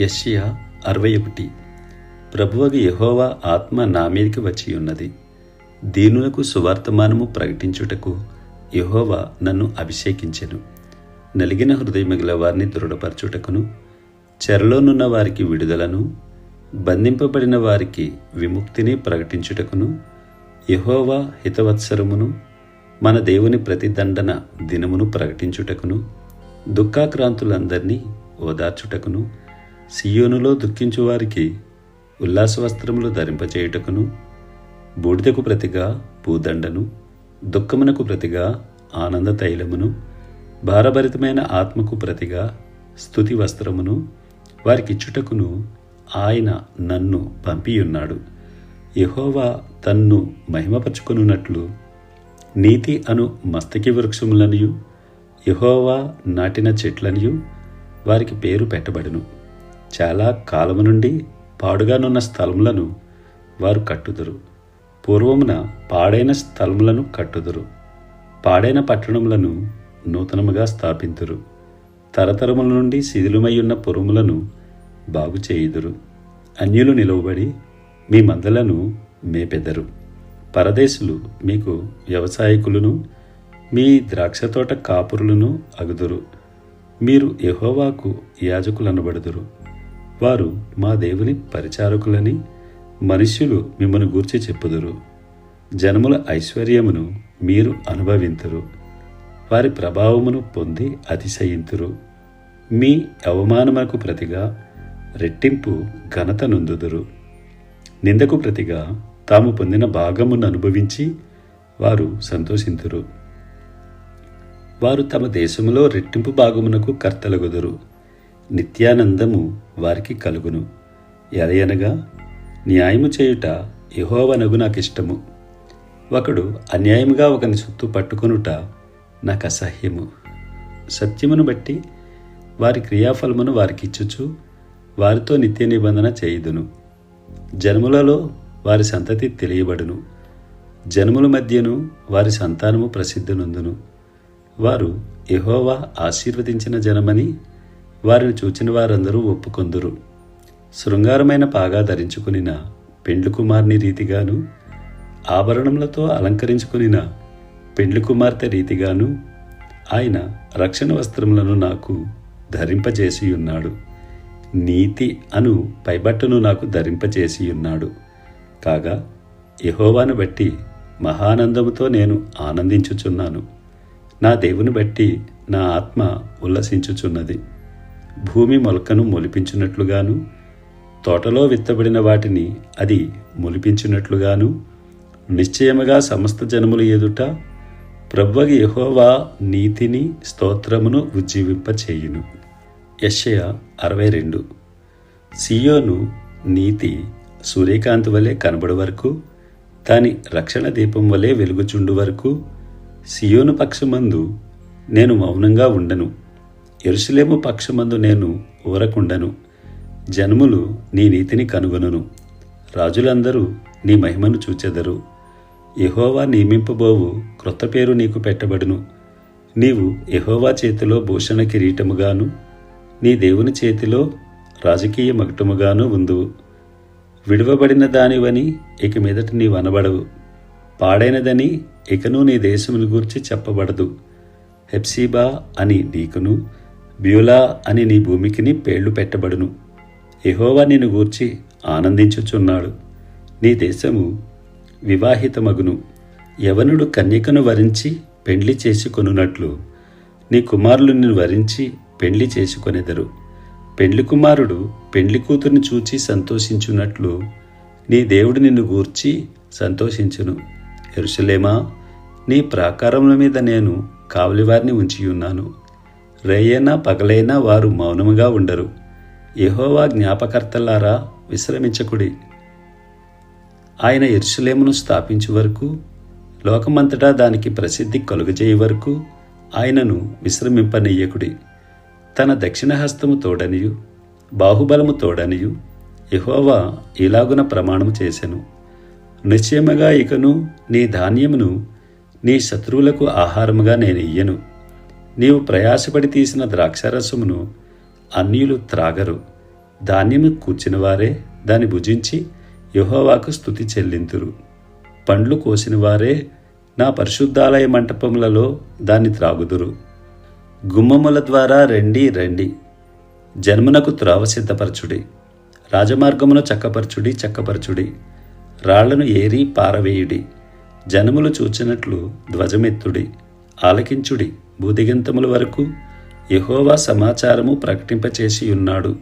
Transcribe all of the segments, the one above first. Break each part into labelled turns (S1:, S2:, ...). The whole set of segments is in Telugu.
S1: యష్యా అరవై ఒకటి ప్రభువగు యహోవా ఆత్మ నా మీదకి వచ్చి ఉన్నది దీనులకు సువార్తమానము ప్రకటించుటకు యహోవా నన్ను అభిషేకించెను. నలిగిన హృదయమిగల వారిని దృఢపరచుటకును చెరలోనున్న వారికి విడుదలను బంధింపబడిన వారికి విముక్తిని ప్రకటించుటకును యహోవా హితవత్సరమును మన దేవుని ప్రతిదండన దినమును ప్రకటించుటకును దుఃఖాక్రాంతులందరినీ ఓదార్చుటకును సియోనులో దుఃఖించు వారికి ఉల్లాస వస్త్రములు ధరింపచేయుటకును బూడిదకు ప్రతిగా భూదండను దుఃఖమునకు ప్రతిగా ఆనంద తైలమును భారభరితమైన ఆత్మకు ప్రతిగా స్తుతి వస్త్రమును వారికిచ్చుటకును ఆయన నన్ను పంపియున్నాడు. యహోవా తన్ను మహిమపరుచుకొనున్నట్లు నీతి అను మస్తకి వృక్షములనియు యహోవా నాటిన చెట్లనియు వారికి పేరు పెట్టబడును. చాలా కాలము నుండి పాడుగానున్న స్థలములను వారు కట్టుదురు. పూర్వమున పాడైన స్థలములను కట్టుదురు. పాడైన పట్టణములను నూతనముగా స్థాపింతురు. తరతరముల నుండి శిథిలమై ఉన్న పురములను బాగు చేయుదురు. అన్యులు నిలువబడి మీ మందలను మేపెదరు. పరదేశులు మీకు వ్యవసాయకులను మీ ద్రాక్షతోట కాపురులను అగుదురు. మీరు యహోవాకు యాజకులనబడుదురు. వారు మా దేవుని పరిచారకులని మనుష్యులు మిమ్మను గూర్చి చెప్పుదురు. జనముల ఐశ్వర్యమును మీరు అనుభవింతురు. వారి ప్రభావమును పొంది అతిశయింతురు. మీ అవమానమునకు ప్రతిగా రెట్టింపు ఘనత నొందుదురు. నిందకు ప్రతిగా తాము పొందిన భాగమును అనుభవించి వారు సంతోషింతురు. వారు తమ దేశంలో రెట్టింపు భాగమునకు కర్తలగుదురు. నిత్యానందము వారికి కలుగును. ఎలయనగా న్యాయము చేయుట యహోవనగు నాకిష్టము. ఒకడు అన్యాయముగా ఒకని సొత్తు పట్టుకొనుట నాకు అసహ్యము సత్యమును బట్టి వారి క్రియాఫలమును వారికిచ్చుచు వారితో నిత్య నిబంధన చేయుదును. జన్ములలో వారి సంతతి తెలియబడును. జన్ముల మధ్యను వారి సంతానము ప్రసిద్ధునందును వారు ఎహోవా ఆశీర్వదించిన జనమని వారిని చూచిన వారందరూ ఒప్పుకొందురు. శృంగారమైన పాగా ధరించుకునిన పెండ్లి కుమార్ని రీతిగాను ఆభరణములతో అలంకరించుకునిన పెండ్లి కుమార్తె రీతిగాను ఆయన రక్షణ వస్త్రములను నాకు ధరింపజేసి ఉన్నాడు నీతి అను పైబట్టను నాకు ధరింపజేసి ఉన్నాడు కాగా యహోవాను బట్టి మహానందముతో నేను ఆనందించుచున్నాను. నా దేవుని బట్టి నా ఆత్మ ఉల్లసించుచున్నది. భూమి మొలకను మొలిపించినట్లుగాను తోటలో విత్తబడిన వాటిని అది మొలిపించినట్లుగాను నిశ్చయముగా సమస్త జనముల ఎదుట ప్రభువగి యహోవా నీతిని స్తోత్రమును ఉజ్జీవింపచేయును. యశయ అరవై రెండు సియోను నీతి సూర్యకాంతి వలె కనబడు వరకు దాని రక్షణ దీపం వలె వెలుగుచుండు వరకు సియోను పక్షమందు నేను మౌనంగా ఉండను. ఎరుసలేము పక్షమందు నేను ఊరకుండను. జనములు నీ నీతిని కనుగొనును. రాజులందరూ నీ మహిమను చూచెదరు. యహోవా నియమింపబోవు క్రొత్త పేరు నీకు పెట్టబడును. నీవు యహోవా చేతిలో భూషణ కిరీటముగాను నీ దేవుని చేతిలో రాజకీయ మగటముగాను ఉందువు. విడువబడిన దానివని ఇక మీదట నీవు అనబడవు. పాడైనదని ఇకను నీ దేశమును గూర్చి చెప్పబడదు. హెప్సీబా అని నీకును బ్యూలా అని నీ భూమికిని పేళ్ళు పెట్టబడును. ఎహోవా నిన్ను గూర్చి ఆనందించుచున్నాడు. నీ దేశము వివాహితమగును. యవనుడు కన్యకను వరించి పెండ్లి చేసుకొనున్నట్లు నీ కుమారులు నిన్ను వరించి పెండ్లి చేసుకొనెదరు పెండ్లి కుమారుడు పెండ్లి కూతుర్ని చూచి సంతోషించున్నట్లు నీ దేవుడు నిన్ను గూర్చి సంతోషించును. ఎరుసలేమా నీ ప్రాకారముల మీద నేను కావలివారిని ఉంచియున్నాను. రేయైనా పగలైనా వారు మౌనముగా ఉండరు. యహోవా జ్ఞాపకర్తలారా విశ్రమించకుడి. ఆయన ఎరుసలేమును స్థాపించు వరకు లోకమంతటా దానికి ప్రసిద్ధి కలుగజేయ వరకు ఆయనను విశ్రమింపనీయకుడి. తన దక్షిణ హస్తము తోడనియు బాహుబలము తోడనియు యహోవా ఇలాగున ప్రమాణము చేసెను. నిశ్చయముగా ఇకను నీ ధాన్యమును నీ శత్రువులకు ఆహారముగా నేను ఇయ్యను నీవు ప్రయాసపడి తీసిన ద్రాక్షారసమును అన్యులు త్రాగరు. ధాన్యము కూర్చినవారే దాన్ని భుజించి యెహోవాకు స్థుతి చెల్లింతురు. పండ్లు కోసినవారే నా పరిశుద్ధాలయ మంటపములలో దాన్ని త్రాగుదురు. గుమ్మముల ద్వారా రండి రండి. జన్మనకు త్రావ సిద్ధపరచుడి. రాజమార్గమును చక్కపరచుడి చక్కపరచుడి. రాళ్ళను ఏరి పారవేయుడి. జనములు చూచినట్లు ధ్వజమెత్తుడి. ఆలకించుడి. భూదిగంతముల వరకు యహోవా సమాచారము ప్రకటింపచేసి ఉన్నాడు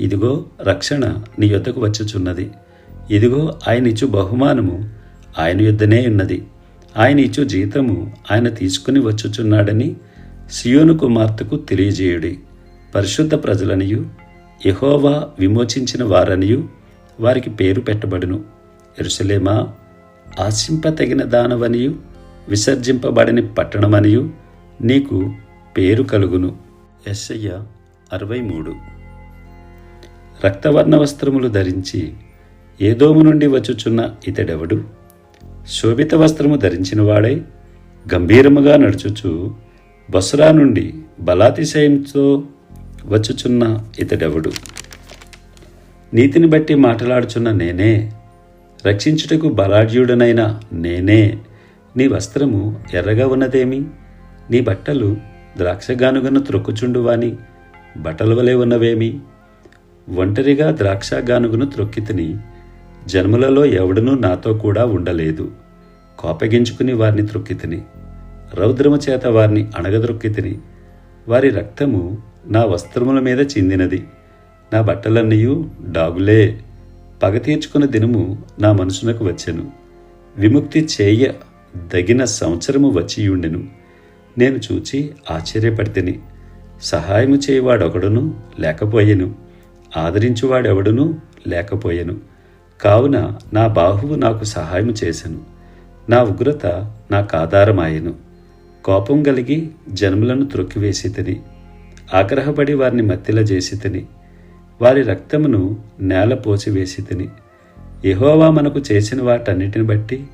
S1: ఇదిగో రక్షణ నీ యొద్దకు వచ్చుచున్నది. ఇదిగో ఆయన ఇచ్చు బహుమానము ఆయన యుద్ధనే ఉన్నది. ఆయన ఇచ్చు జీతము ఆయన తీసుకుని వచ్చుచున్నాడని సియోను కుమార్తెకు తెలియజేయుడి. పరిశుద్ధ ప్రజలనియు యహోవా విమోచించిన వారనియు వారికి పేరు పెట్టబడును. ఎరుసలేమా ఆశింపతగిన దానవనియు విసర్జింపబడని పట్టణమనియు నీకు పేరు కలుగును. ఎస్ఐయ అరవై మూడు. రక్తవర్ణ వస్త్రములు ధరించి ఏదోము నుండి వచ్చుచున్న ఇతడెవడు? శోభిత వస్త్రము ధరించినవాడై గంభీరముగా నడుచుచు బొసరా నుండి బలాతిశయంతో వచ్చుచున్న ఇతడెవడు? నీతిని బట్టి మాట్లాడుచున్న నేనే రక్షించుటకు బలాఢ్యుడనైన నేనే నీ వస్త్రము ఎర్రగా ఉన్నదేమి? నీ బట్టలు ద్రాక్షగానుగను త్రొక్కుచుండువాని బట్టల వలె ఉన్నవేమి? ఒంటరిగా ద్రాక్షగానుగును త్రొక్కితిని జన్ములలో ఎవడనూ నాతో కూడా ఉండలేదు. కోపగించుకుని వారిని త్రొక్కితిని రౌద్రము చేత వారిని అణగద్రొక్కితిని వారి రక్తము నా వస్త్రముల మీద చిందినది. నా బట్టలన్నయూ డాగులే. పగ తీర్చుకున్న దినము నా మనసునకు వచ్చెను. విముక్తి చేయ దగిన సంవత్సరము వచ్చియుండెను నేను చూచి ఆశ్చర్యపడితిని. సహాయము చేయవాడొకడును లేకపోయెను. ఆదరించువాడెవడును లేకపోయెను. కావున నా బాహువు నాకు సహాయము చేసెను. నా ఉగ్రత నాకు ఆధారమాయెను కోపం కలిగి జన్మలను త్రొక్కివేసి తిని ఆగ్రహపడి వారిని మత్తిల చేసి తిని వారి రక్తమును నేల పోసివేసి తిని యహోవా మనకు చేసిన వాటన్నిటిని బట్టి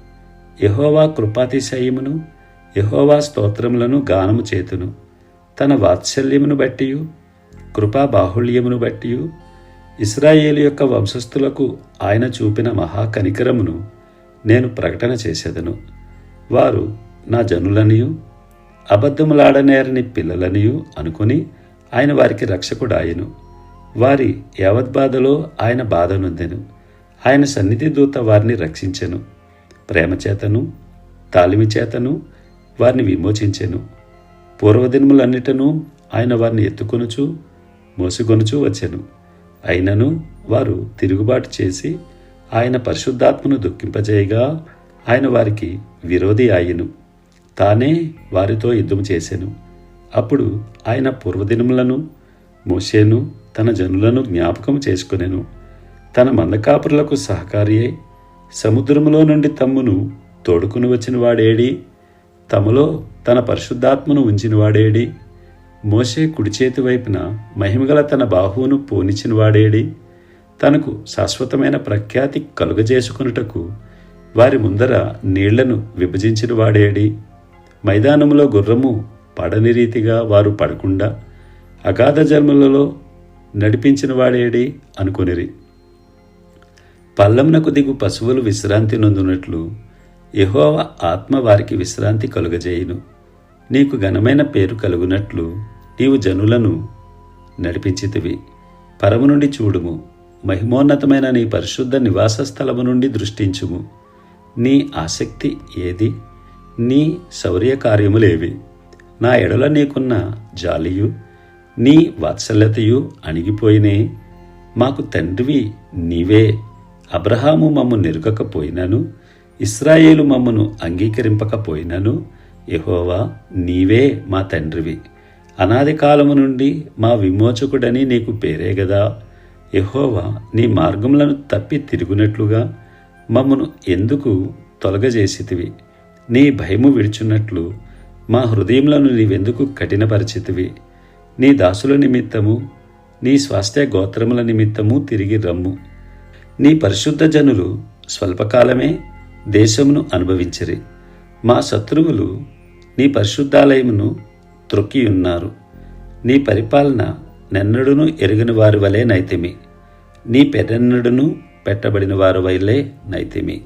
S1: యహోవా కృపాతిశయమును యహోవా స్తోత్రములను గానము చేతును. తన వాత్సల్యమును బట్టియు కృపా బాహుళ్యమును బట్టియు ఇస్రాయేలు యొక్క వంశస్థులకు ఆయన చూపిన మహాకనికరమును నేను ప్రకటన చేసేదను. వారు నా జనులనియు అబద్ధములాడనేరని పిల్లలనియు అనుకుని ఆయన వారికి రక్షకుడాయను. వారి యావద్బాధలో ఆయన బాధనుందెను ఆయన సన్నిధి దూత వారిని రక్షించెను. ప్రేమ చేతను తాలిమి చేతను వారిని విమోచించెను. పూర్వదినములన్నిటను ఆయన వారిని ఎత్తుకొనుచు మోసుకొనుచు వచ్చెను. అయినను వారు తిరుగుబాటు చేసి ఆయన పరిశుద్ధాత్మను దుఃఖింపజేయగా ఆయన వారికి విరోధి ఆయను తానే వారితో యుద్ధం చేశాను అప్పుడు ఆయన పూర్వదినములను మోషేను తన జనులను జ్ఞాపకం చేసుకునేను. తన మందకాపురులకు సహకారి అయి సముద్రములో నుండి తమ్మును తోడుకుని వచ్చిన వాడేడి తమలో తన పరిశుద్ధాత్మను ఉంచిన వాడేడి మోసే కుడి చేతి వైపున మహిమగల తన బాహువును పోనిచిన వాడేడి తనకు శాశ్వతమైన ప్రఖ్యాతి కలుగజేసుకున్నటకు వారి ముందర నీళ్ళను విభజించిన వాడేడి మైదానములో గుర్రము పడని రీతిగా వారు పడకుండా అగాధ జన్మలలో నడిపించిన వాడేడి అనుకొనిరి. పల్లమునకు దిగు పశువులు విశ్రాంతి నొందునట్లు యహోవ ఆత్మ వారికి విశ్రాంతి కలుగజేయును. నీకు ఘనమైన పేరు కలుగునట్లు నీవు జనులను నడిపించితివి. పరము నుండి చూడుము. మహిమోన్నతమైన నీ పరిశుద్ధ నివాస స్థలము నుండి దృష్టించుము. నీ ఆసక్తి ఏది? నీ శౌర్య కార్యములేవి నా ఎడల నీకున్న జాలియు నీ వాత్సల్యతయు అణిగిపోయినే. మాకు తండ్రివి నీవే. అబ్రహాము మమ్ము నెరుగకపోయినను ఇస్రాయేలు మమ్మను అంగీకరింపకపోయినను? యహోవా నీవే మా తండ్రివి. అనాది కాలము నుండి మా విమోచకుడని నీకు పేరే గదా. యహోవా నీ మార్గములను తప్పి తిరుగునట్లుగా మమ్మను ఎందుకు తొలగజేసితివి? నీ భయము విడుచున్నట్లు మా హృదయములను నీవెందుకు కఠినపరిచితివి? నీ దాసుల నిమిత్తము నీ స్వాస్థ్య గోత్రముల నిమిత్తము తిరిగి రమ్ము. నీ పరిశుద్ధ జనులు స్వల్పకాలమే దేశమును అనుభవించిరి. మా శత్రువులు నీ పరిశుద్ధాలయమును త్రొక్కియున్నారు. నీ పరిపాలన నెన్నడును ఎరుగని వారి వలె నైతిమి. నీ పెరెన్నడును పెట్టబడిన వారి వైలే నైతిమి.